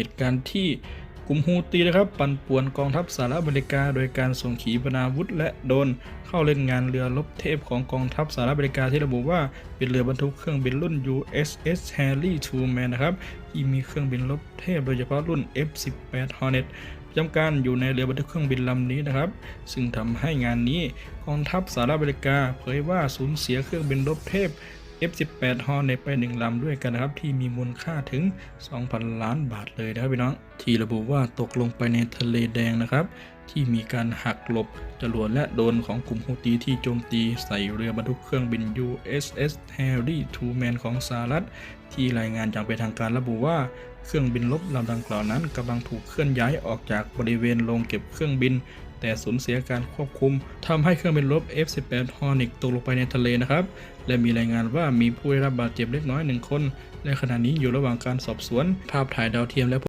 เหตุการณ์ที่กลุ่มฮูตีนะครับ ปั่นป่วนกองทัพสหรัฐอเมริกา โดยการส่งขีปนาวุธและโดนเข้าเล่นงานเรือรบเทพของกองทัพสหรัฐอเมริกาที่ระบุว่าเป็นเรือบรรทุกเครื่องบินรุ่น USS Harry Truman นะครับที่มีเครื่องบินรบเทพโดยเฉพาะรุ่น F-18 Hornet ประจำการอยู่ในเรือบรรทุกเครื่องบินลำนี้นะครับ ซึ่งทำให้งานนี้กองทัพสหรัฐอเมริกาเผยว่าสูญเสียเครื่องบินรบเทพ F18 Hornet ไปหนึ่งลำด้วยกันนะครับ ที่มีมูลค่าถึง 2,000 ล้านบาทเลยนะครับพี่น้อง ที่ระบุว่าตกลงไปในทะเลแดงนะครับ ที่มีการหักหลบจรวดและโดนของกลุ่มฮูตีที่โจมตีใส่เรือบรรทุกเครื่องบิน USS Harry Truman ของสหรัฐ ที่รายงานอย่างเป็นทางการระบุว่าเครื่องบินลบลำดังกล่าวนั้นกำลังถูกเคลื่อนย้ายออกจากบริเวณโรงเก็บเครื่องบิน แต่สูญเสียการควบคุมทำให้เครื่องบินรบ F-18 Hornet ตกลงไปในทะเลนะครับ และมีรายงานว่ามีผู้ได้รับบาดเจ็บเล็กน้อยหนึ่งคน และขณะนี้อยู่ระหว่างการสอบสวน ภาพถ่ายดาวเทียมและ